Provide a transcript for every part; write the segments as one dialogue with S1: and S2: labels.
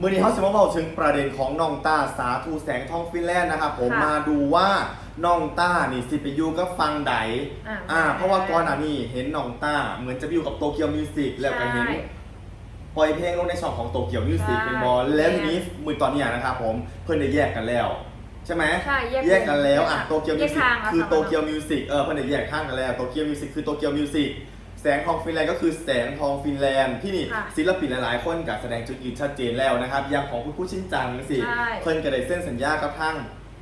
S1: มื่อนี้เขาจะมาเล่าถึงประเด็นของน้องต้าสาธุแสงทองฟินแลนด์นะครับผม
S2: ค่ะ
S1: มาดูว่าน้องต้านี่สิไปอยู่กับฟังได
S2: อ่า
S1: อ่า เพราะว่าก่อนหน้านี้เห็นน้องต้าเหมือนจะไปอยู่กับโตเกียวมิวสิกแล้วก็เห็น
S2: ใช่
S1: ปล่อยเพลงลงในช่องของโตเกียวมิวสิก
S2: ใช่
S1: เป็นบอลแล้วทีนี้มือตอนเนี้ยนะครับผมเพื่อนได้แยกกันแล้ว ใช่ไหม
S2: ใช่แยก
S1: แยกกันแล้วอะโตเกียวมิวสิก
S2: แยกทางแล้ว
S1: คือ
S2: ค่ะ
S1: โตเกียวมิวสิกเออเพื่อนได้แยกข้างกันแล้วโตเกียวมิวสิกคือโตเกียวมิวสิก แสงทองฟินแลนด์ก็คือแสงทองฟินแลนด์ที่นี่
S2: ค่ะ
S1: ศิลปินหลายๆ คนกับแสดงจุดยืนชัดเจนแล้วนะครับอย่างของคุณผู้ชินจังสิ
S2: ใช่
S1: เพิ่นก็ได้เส้นสัญญากับทาง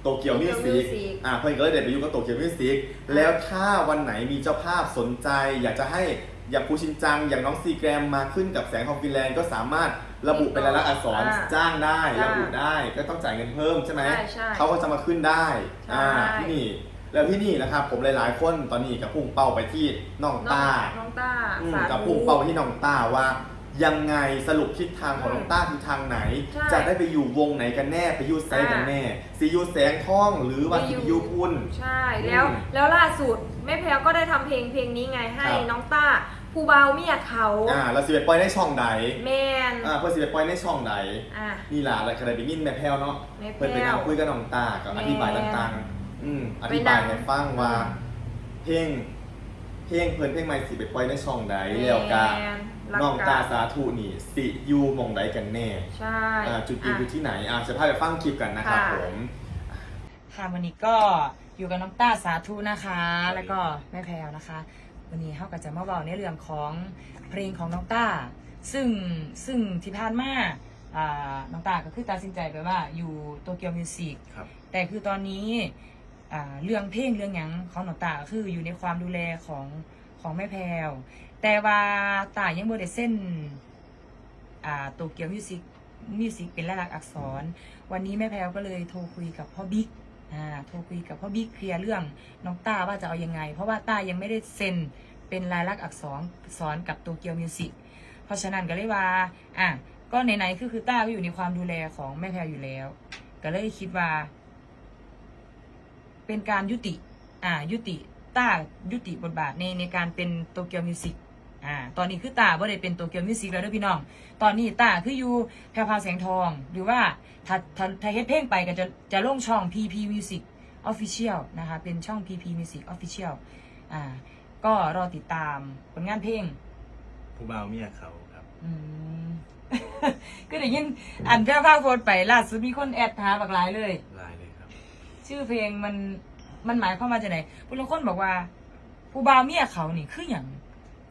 S1: โตเกียวมิว
S2: Tokyo
S1: สิก
S2: Music
S1: อ่าเพิ่นก็เลยได้ไปอยู่กับโตเกียวมิวสิกแล้วถ้าวันไหนมีเจ้าภาพสนใจ อยากจะให้อย่างผู้ชินจัง อย่างน้องซีแกรมมาขึ้นกับแสงทองฟินแลนด์ก็สามารถระบุเป็นลายลักษณ์อักษร
S2: อ่า
S1: จ้างได้
S2: จ้าง
S1: ระบุได้ก็ต้องจ่ายเงินเพิ่มใช่ไหม
S2: ใช่ใช่
S1: เขาก็จะมาขึ้นได้
S2: ใช่
S1: อ่าที่นี่ แล้วที่นี่นะครับผมหลายๆ คนตอนนี้กับพุ่งเป้าไปที่น้อง
S2: น้อง
S1: ต้า
S2: น้องต้า
S1: อืม
S2: สาธุ
S1: กับพุ่งเป้าไปที่น้องต้าว่า ยังไงสรุปทิศทางของน้องต้าคือทางไหน
S2: ใช่
S1: จะได้ไปอยู่วงไหนกันแน่ไปอยู่ไซส์กันแน่ซียูแสงท่องหรือว่า
S2: ไปอยู่
S1: ซียูพุ่น
S2: ใช่แล้ว
S1: อืม
S2: แล้วล่าสุดแม่แพลวก็ได้ทำเพลงเพลงนี้ไงให้
S1: ครับ
S2: น้องต้าผู้เบาเมียเขา
S1: อ่าเราสิไปปล่อยในช่องใด
S2: แมน
S1: อ่าเพื่อสิไปปล่อยในช่องใด
S2: อะ
S1: นี่ล่ะอะไรกระไดไปยินแม่แพ้วเนาะ
S2: แม่แพรว
S1: เพื่อนไปนั่งคุยกับน้องตากับ
S2: แม่
S1: อธิบายต่างๆ อืมอธิบาย
S2: ไปนั่ง
S1: ให้ฟังว่า เพลงเพลงเพิ่นเพลงใหม่สิไปปล่อยในช่องใดแล้วกะ
S2: แมนรั
S1: น้อง
S2: กั
S1: ตาสาธุนี่สิอยู่หมองใดกันแน่
S2: ใช่
S1: อ่าจุดยืน
S2: อะ
S1: อยู่ที่ไหนอ่าจะพาไปฟังคลิปกันนะครับ
S2: ค่ะ
S1: ผม
S3: ค่ะวันนี้ก็อยู่กับน้องต้าสาธุนะคะ แล้วก็แม่แพรวนะคะ วันนี้เขาก็จะมาบอกในเรื่องของเพลงของน้องต้า ซึ่งซึ่งที่ผ่านมาอ่าน้องต้าก็คือตัดสินใจไปว่าอยู่โตเกียวมิวสิก
S1: ครับ
S3: แต่คือตอนนี้อ่า เรื่องเพลงเรื่องหยังของหน้อตาคืออยู่ในความดูแลของของแม่แพรวแต่ว่าตายังบ่ได้เส้นอ่าโตเกียวมิวสิกมิวสิกเป็นลายลักษณ์อักษร วันนี้แม่แพรวก็เลยโทรคุยกับพ่อบิ๊กโทรคุยกับพ่อบิ๊กเคลียร์เรื่องน้องตาว่าจะเอายังไง เพราะว่าตายังไม่ได้เซ็นเป็นลายลักษณ์อักษรสอนกับโตเกียวมิวสิกเพราะฉะนั้นก็เลยว่าอะก็ไหนๆคือคือต้าก็อยู่ในความดูแลของแม่แพรวอยู่แล้ว ก็เลยคิดว่า เป็นการยุติ อ่า ยุติต้ายุติบทบาทในในการเป็นโตเกียวมิวสิกอ่า ตอนนี้คือต้าบ่ได้เป็นโตเกียวมิวสิกแล้วเด้อพี่น้อง ตอนนี้ต้าคืออยู่แพรวพราวแสงทอง หรือว่าถ้าถ้าถ้าเฮ็ดเพลงไปก็จะจะลงช่อง PP Music Official นะคะ เป็นช่อง PP Music Official อ่า ก็รอติดตามผลงานเพลง
S4: ผู้บ่าวเมียเขาครับ
S3: อืม ก็ได้ยินอันแพรวพราวโพสต์ไปล่าสุดมีคนแอดหาบักหลายเลย
S4: ลายเลยครับ
S3: ชื่อเพลงมันมันหมายความว่าจะไหนผู้ลางคนบอกว่า ผู้บ่าวเมียเขานี่คืออย่าง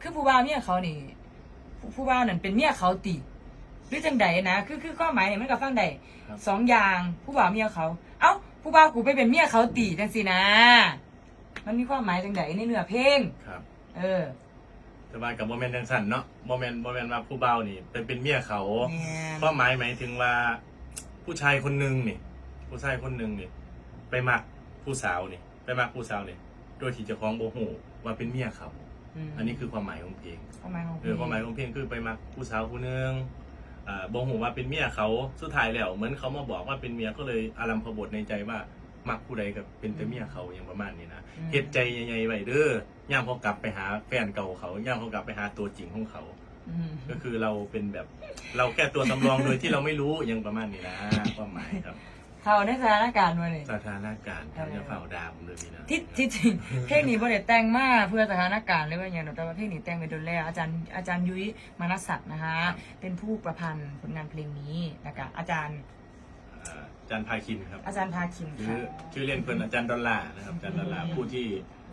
S3: คือผู้บ่าวเมียเขานี่ ผู้ผู้บ่าวนั่นเป็นเมียเขาติหรือจังใดนะคือคือข้อหมายเนี่ยมันก็ฟังได้
S4: ครับ
S3: สองอย่างผู้บ่าวเมียเขา เอ้าผู้บ่าวกูไปเป็นเมียเขาติจังสินะ มันมีความหมายจังใดในเนื้อเพลง
S4: ครับ
S3: เออ
S4: แต่ว่ากับโมเมนต์จังสันเนาะโมเมนต์โมเมนต์ว่าผู้บ่าวนี่เป็นเป็นเมียเขา
S3: แม่น
S4: ก็หมายหมายถึงว่าผู้ชายคนหนึ่งนี่ ผู้ชายคนหนึ่งนี่ ไปมักผู้สาวนี่ไปมักผู้สาวนี่โดยที่เจ้าของโบหูว่าเป็นเมียเขา
S3: ม
S4: อันนี้คือความหมายของเพลง
S3: ความหมายของเพ
S4: เอ
S3: ล
S4: องความหมายของเพลงคือไปมักผู้สาวคนหนึ่งอ่าโบหูว่าเป็นเมียเขาสุดท้ายแล้วเหมือนเขามาบอกว่าเป็นเมียก็เลยอารัมพบทในใจว่ามักผู้ใดกับเป็นแต่เมียเขาอย่างประมาณนี้นะ
S3: อืม
S4: เฮ็ดใจใหญ่ๆไว้เด้อย่ามเขากลับไปหาแฟนเก่าเขาย่ามเขากลับไปหาตัวจริงของเขา
S3: อืม
S4: ก็คือเราเป็นแบบ เราแค่ตัวสำรองโดยที่เราไม่รู้อย่างประมาณนี้นะความหมายครับ
S3: เขาในสถานการณ์วันนี้
S4: สถานการณ์ครับอย่าเฝ้าดาผมเลยพี่นะ
S3: ที่ที่จริงเพลงนี้บ่ได้แต่งมาเพื่อสถานการณ์เลยว่าอย่างนั้นแต่ว่าเพลงนี้แต่งไปโดนแล้วอาจารย์อาจารย์ยุ้ยมานศักดิ์นะคะ เป็นผู้ประพันธ์ผลงานเพลงนี้นะคะอาจารย์
S4: อ่าอาจารย์พาคินครับ
S3: อาจารย์พาคิน
S4: ชื่
S3: ค่ะ
S4: อชื่อเล่นเพิ่นอาจารย์ดอลลาร์นะครับอาจารย์ดอลลาร์ผู้ที่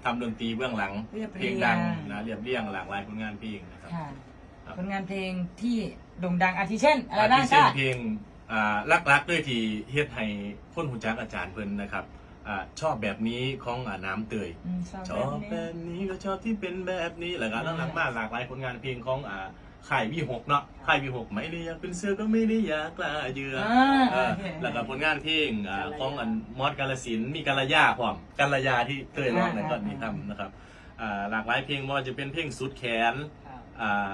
S4: ทำดนตรีเบื้องหลัง
S3: เรียบ
S4: เพ
S3: เรี
S4: ล
S3: ย
S4: ง
S3: ง
S4: ดังนะเรียบเรียงหลากหลายผลงานเพลงนะครับ
S3: ค่ะ
S4: ครับ
S3: ผลงานเพลงที่โด่งดังอาทิเช่นอะไรบ้าง
S4: ที่เช่น
S3: คะ
S4: เพลง อ่ารักๆด้วยที่เฮ็ดให้คนหูจักอาจารย์เพิ่นนะครับอ่าชอบแบบนี้ของอ่าน้ำเตย
S3: อืมชอบ
S4: ช
S3: แบ
S4: อ
S3: บบนี้
S4: แบบนี้ก็ชอบที่เป็นแบบนี้แล้วก็
S3: อ่า
S4: หลังๆมาหลากหลายผลงานเพลงของอ่าค่ายวีหกเนาะค่ายวีหกไม่ได้อยากเป็นเสือก็ไม่ได้อยากกล้าเยือ
S3: อ่า
S4: เออ
S3: โอเค
S4: แล้วก็ผลงานเพลงอ่าของอันมอสกาลสินธุ์มีกาลยาพร้อมกาลยาที่เตยร้องในตอนนี้ทำนะครับอ่าหลากหลายเพลงว่าจะเป็นเพลงสุดแขนอ่า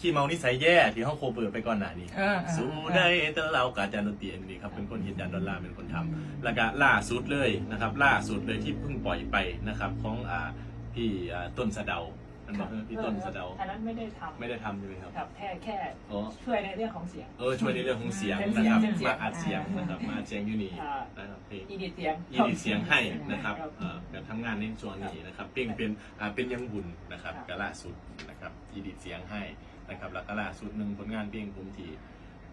S4: ขี้เมานิสัยแย่ที่ห้องโคเปิดไปก่อนหน้านี้
S3: เออเออ
S4: สู้ได้แต่เรากับอาจารย์ดนตรีอันนี้ครับเป็นคนเห็นอาจารย์ดอลลาร์เป็นคนทำแล้วก็ล่าสุดเลยนะครับ ล่าสุดเลยที่เพิ่งปล่อยไปนะครับ ของอ่าพี่อ่าต้นสะเดามันบอกพี่ต้นสะเดา
S5: อันนั้นไม่ได้ทำ
S4: ไม่ได้ทำใช่ไหมครับ
S5: ครับแค่แค่
S4: อ๋อ
S5: ช่วยในเรื่องของเสียง
S4: เออช่วยในเรื่องของเสียง
S5: เป็น
S4: นะ
S5: เสีย
S4: ค
S5: ง
S4: รับ
S5: เป็นเสียง
S4: มาอัดเสียงนะครับมาอัดเสียงอยู่นี่
S5: อ่า
S4: นะครับเพลง
S5: อีดิทเสียง
S4: ยีดิเสียงให้นะครับเอ่อแบบทำงานในส่วนนี้นะครับเพ่งเป็นอ่าเป็นยังบุญนะครับ
S5: ครับ
S4: กะล่าสุดนะครับยีดิเสียงให้ นะครับแล้วก็ล่าสุดหนึ่งผลงานเพลงผมที่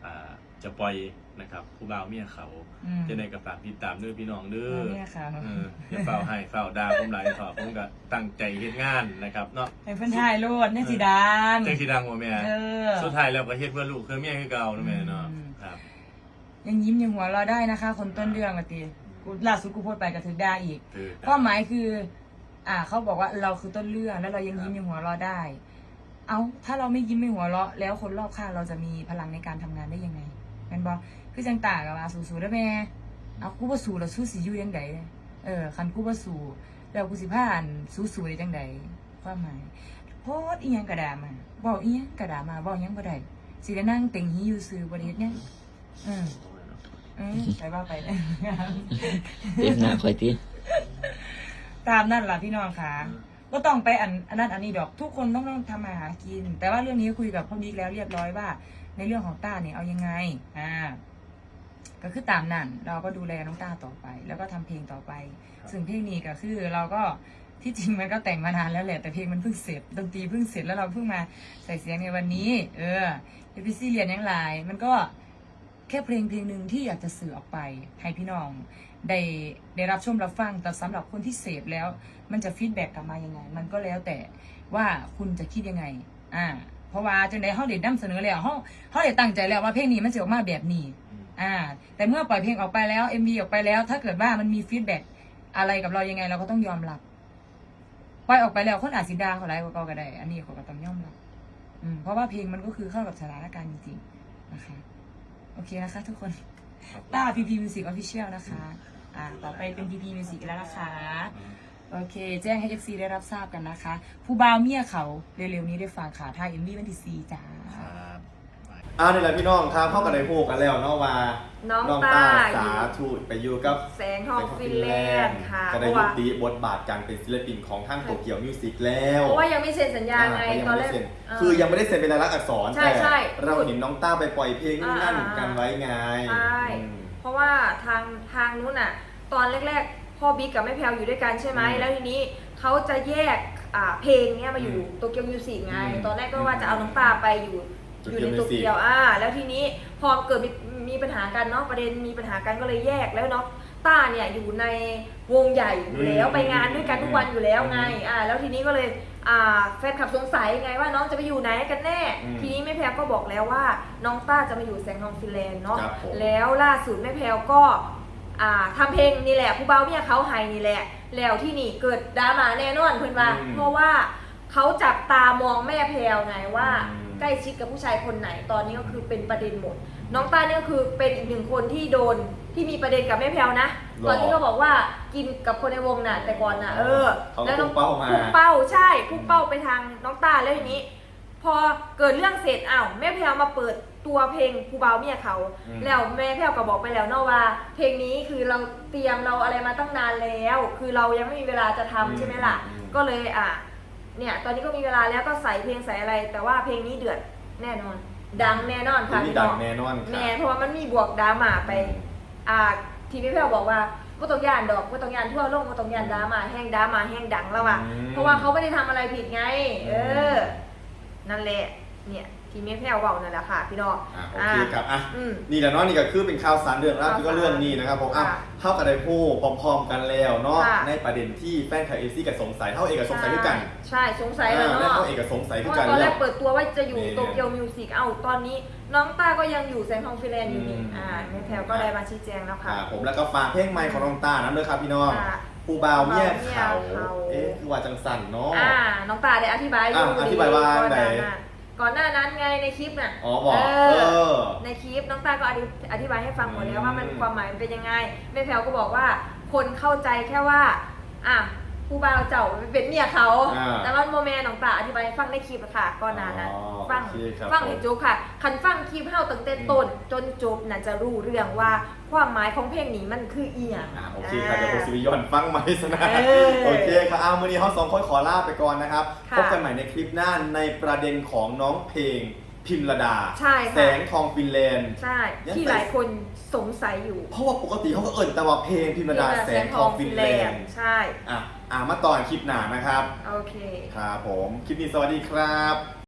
S4: อ่าจะปล่อยนะครับผู้บ่าวเมียเขา
S3: อืม
S4: จะได้กับฝากติดตามเด้อพี่น้องเด้อ
S3: ผู้บ่าวเมียเขา
S4: เอออย่าเฝ้าให้เฝ้าด่าผมหลายขอผมก็ตั้งใจเฮ็ดงานนะครับเนาะ
S3: ให้เพิ่นถ่ายโลดเนี่ยสิดัง
S4: จังสิดังบ่แม่
S3: เออ
S4: สุดท้ายแล้วก็เฮ็ดเพื่อลูกเพื่อเมียคือเก่าเนาะแม่เนาะ
S3: อืม
S4: ครับ
S3: ยังยิ้มยังหัวเราะได้นะคะ คนต้นเรื่องอะตีกูล่าสุดกูโพสต์ไปกับถึงได้อีก
S4: คือ
S3: ความหมายคือ อ่าเขาบอกว่าเราคือต้นเรื่องแล้วเรายังยิ้มยังหัวเราะได้ เอาถ้าเราไม่ยิ้มไม่หัวเราะแล้วคนรอบข้างเราจะมีพลังในการทำงานได้ยังไงแมันบอกคือจังตากับว่าสู้ๆได้แม่เอากูว่าสู้แล้วสู้สิอยู่ยังไงเออคันกูว่าสู้แล้วกูสิพาอันสู้ๆได้จังไดความหมายโพสต์อีหยังกระดามาบอกอีหยังกระดามาบอกหยังบ่ได้สิได้นั่งเต็งหีอยู่ซื่อบ่ได้เฮ็ดหยังอืมอืมไปว่าไป
S6: เต็มหน้าคอยตี
S3: ตามนั่นล่ะพี่น้องค่ะ ก็ต้องไปอันอันนั้นอันนี้ดอกทุกคนต้องต้องทำมาหากิน แต่ว่าเรื่องนี้คุยกับพ่อบิ๊กแล้วเรียบร้อยว่า ในเรื่องของต้าเนี่ยเอายังไงอ่าก็คือตามนั่นเราก็ดูแลน้องต้าต่อไป แล้วก็ทำเพลงต่อไป ซึ่งเพลงนี้ก็คือเราก็ที่จริงมันก็แต่งมานานแล้วแหละแต่เพลงมันเพิ่งเสร็จดนตรีเพิ่งเสร็จแล้วเราเพิ่งมาใส่เสียงในวันนี้ เออเอพีซีเรียนยังหลายมันก็แค่เพลงเพลงหนึ่งที่อยากจะสื่อออกไปให้พี่น้อง ได้ได้รับชมรับฟัง แต่สำหรับคนที่เสพแล้ว มันจะฟีดแบ็กกลับมายังไง มันก็แล้วแต่ว่าคุณจะคิดยังไง อ่า เพราะว่าจังไดเขาเด็ดนำเสนอแล้วเขาเขาเด็ดตั้งใจแล้วว่าเพลงนี้มันจะออกมาแบบนี้ อ่า แต่เมื่อปล่อยเพลงออกไปแล้ว MV ออกไปแล้ว ถ้าเกิดว่ามันมีฟีดแบ็กอะไรกับเรายังไง เราก็ต้องยอมรับปล่อยออกไปแล้วคนอาจสิดาเขาไรกว่าเก่าก็ได้ อันนี้เขาก็ต้องยอมรับอืมเพราะว่าเพลงมันก็คือเข้ากับสถานการณ์จริงๆนะคะ โอเคนะคะทุกคน ต้า PP Music Official นะคะ อ่า ต่อไปเป็น PP Music แล้วนะคะ โอเค แจ้งให้ FC ได้รับทราบกันนะคะ ผู้บ่าวเมียเขาเร็วๆนี้ได้ฟังข่าวท่าย MV วันที่สี่จ้า
S4: ครับ
S1: อ้าวนี่แหละพี่น้องครับเข้ากันในพูกกันแล้วเนาะว่า
S2: น้อง
S1: น้อง
S2: ต้า
S1: ตาสาธุไปอยู่กับ
S2: แสงทองฟินแลนด์ค่ะ
S1: ก็
S2: เพ
S1: ได้
S2: ราะ
S1: ยุ
S2: ว่า
S1: ติบทบาทการเป็นศิลปินของท่านโตเกียวมิวสิกแล้ว
S2: เพราะว่ายังไม่เซ็นสัญญาไง
S1: อ่า
S2: ตอนแรก
S1: ยังไม่ได้เซ็น
S2: เออ
S1: คือยังไม่ได้เซ็นเป็นลายลักษณ์อักษร
S2: ใช่
S1: แต่
S2: ใช่
S1: เราเห็นน้องต้าไปปล่อยเพลงนู่นนั่น
S2: อ่า
S1: กันไว้ไง
S2: ใช่
S1: อืม
S2: เพราะว่าทางทางนู้นอะ ตอนแรกๆพ่อบิ๊กกับแม่แพลวอยู่ด้วยกันใช่ไหม
S1: อืม
S2: แล้วทีนี้เขาจะแยกอ่าเพลงเนี้ยมาอยู่
S1: อืม
S2: โตเกียวมิวสิกไง
S1: อืม
S2: ตอนแรกก็ว่าจะเอาน้องตาไปอยู่
S1: โต
S2: อยู่
S1: เกียว
S2: ในโต
S1: Music
S2: เกียวอ่า แล้วทีนี้พอเกิดมีมีปัญหากันเนาะประเด็นมีปัญหากันก็เลยแยกแล้วเนาะต้าเนี่ยอยู่ในวงใหญ่อยู่แล้ว
S1: อืม
S2: ไปงานด้วยกันทุกวันอยู่แล้วไง
S1: อืม
S2: อ่าแล้วทีนี้ก็เลยอ่าแฟนคลับสงสัยไงว่าน้องจะไปอยู่ไหนกันแน่
S1: อืม
S2: ทีนี้แม่แพลวก็บอกแล้วว่าน้องต้าจะมาอยู่แสงทองฟินแลนด์เนาะ
S1: ครับผม
S2: แล้วล่าสุดแม่แพลวก็อ่าทำเพลงนี่แหละผู้เบาเมียเขาไฮนี่แหละ แล้วที่นี่เกิดดราม่าแน่นอนเพื่อนว่า
S1: อืม
S2: เพราะว่าเขาจับตามองแม่แพลวไงว่า
S1: อืม
S2: ใกล้ชิดกับผู้ชายคนไหนตอนนี้ก็คือเป็นประเด็นหมด น้องต้าเนี่ยก็คือเป็นอีกหนึ่งคนที่โดนที่มีประเด็นกับแม่แพลวนะ
S1: หรอ
S2: ตอนที่เขาบอกว่ากินกับคนในวงน่ะ แต่ก่อนน่ะเออ
S1: เขาก็
S2: แล้วน้อง
S1: พุ่งเป้ามา
S2: พุ่งเป้าใช่พุ่งเป้าไปทางน้องต้าแล้วทีนี้ พอเกิดเรื่องเสร็จอ้าวแม่แพลวมาเปิดตัวเพลงผู้เบาเมียเขา
S1: อืม
S2: แล้วแม่แพลวก็บอกไปแล้วเนาะว่า เพลงนี้คือเราเตรียมเราอะไรมาตั้งนานแล้ว คือเรายังไม่มีเวลาจะทำใช่ไหมล่ะ
S1: อืม
S2: ก็เลยอะ เนี่ยตอนนี้ก็มีเวลาแล้วก็ใส่เพลงใส่อะไร แต่ว่าเพลงนี้เดือดแน่นอน ดังแน่นอน
S1: เพล
S2: ค่ะ
S1: งนี้
S2: พี่
S1: ดั
S2: น้
S1: ง
S2: อง
S1: แน่นอนค
S2: แม่
S1: รับ
S2: เพราะว่ามันมีบวกดราม่าไป อ่าทีพี่แพลวบอกว่าก็ต้องยานดอกก็ต้องยานทั่วโลกก็ต้องยานดราม่าแห้งดราม่าแห้งดังแล้วว่ะ
S1: อืม
S2: เพราะว่าเขาไม่ได้ทำอะไรผิดไง เอ
S1: อื
S2: อ
S1: ม
S2: นั่นแหละ เนี่ยทีแม่แพลวเบานั่นแหละค่ะ พี่น้อง
S1: อะโอเคครับอะ
S2: อืม
S1: นี่แหละเนาะนี่ก็คือเป็นข่าวสารเรื่องแรก
S2: ข่าวสาร
S1: ที่ก็เรื่องนี้นะครับผมอะ
S2: ค่ะ
S1: เท่ากับได้พูดพร้อมๆกันแล้วเนาะ
S2: ค่ะ
S1: ในประเด็นที่แฟนคลับเอฟซีกับสงสัยเท่าเอกกับสงสัยด้วยกัน
S2: ใช่สงสัยแล้ว
S1: อ่า
S2: เนาะ
S1: เท่าเอกกับสงสัย
S2: เพ
S1: ด้วย
S2: ราะ
S1: กั
S2: ว่านตอนแร
S1: แล้
S2: ก
S1: ว
S2: เปิดตัวว่าจะอยู่
S1: นี่
S2: โตเกียวมิวสิกเอ้าตอนนี้น้องต้าก็ยังอยู่แสงทองฟิแลนด์อยู่นี่
S1: อืม
S2: อ่าแม่แพลวก็ได้มาชี้แจงแล้ว
S1: ค
S2: ค่ะ
S1: รับผมแล้วก็ฝากเพลงใหม่ของน้องตานั้นด้วยครับพี่น้อง
S2: ค่ะ
S1: ผู้บ่าวเมียเขา
S2: ผู้บ่าวเมียเขา
S1: เอ๊ะคือว่าจังสันเนาะ
S2: อ่าน้องตาได้อธิบาย
S1: อะอธิบายว่า
S2: ก่อนหน้า
S1: ไหน
S2: นั้น ก่อนหน้านั้นไงในคลิปน่ะ
S1: อ๋อบอก
S2: เอ
S1: เอ
S2: อ
S1: อ
S2: ในคลิปน้องตาก็อธิอธิบายให้ฟังหมดแล้วว่ามัน
S1: อืม
S2: ความหมายมันเป็นยังไงแม่แพลวก็บอกว่า คนเข้าใจแค่ว่าอะผู้บ่าวเจ้าเป็นเมียเขา
S1: อ่า
S2: แต่ว่าโมแมนน้องตาอธิบายให้ฟังในคลิปอะค่ะก่อนหน้านั้น
S1: อ๋อ
S2: ฟัง
S1: โอเคครับ
S2: ฟังให้จบค่ะ คันฟังคลิปเฮาตั้งแต่ต้นจนจบน่าจะรู้เรื่องว่า ความหมายของเพลงนี้มันคืออีหยัง
S1: อ่าโอเคค่ะเดี๋ยวผมสิริยอนฟังไหมสนะ
S2: เออ
S1: โอเคค่ะเอามือนี้เขาสองคนขอลาไปก่อนนะครับ
S2: ค่ะ
S1: พบกันใหม่ในคลิปหน้าในประเด็นของน้องเพลงพิมระดา
S2: ใช่ค่ะ
S1: แสงทองฟินแลนด์
S2: ใช่
S1: ยัง
S2: ที่
S1: ใส่
S2: หลายคนสงสัยอยู่
S1: เพราะว่าปกติเขาก็เอิ่นแต่ว่าเพลงพิมระดาแสงทองฟินแลนด์
S2: ใช่
S1: อะอ่ามาต่อคลิปหน้านะครับ
S2: โอเค
S1: ครับผม คลิปนี้สวัสดีครับ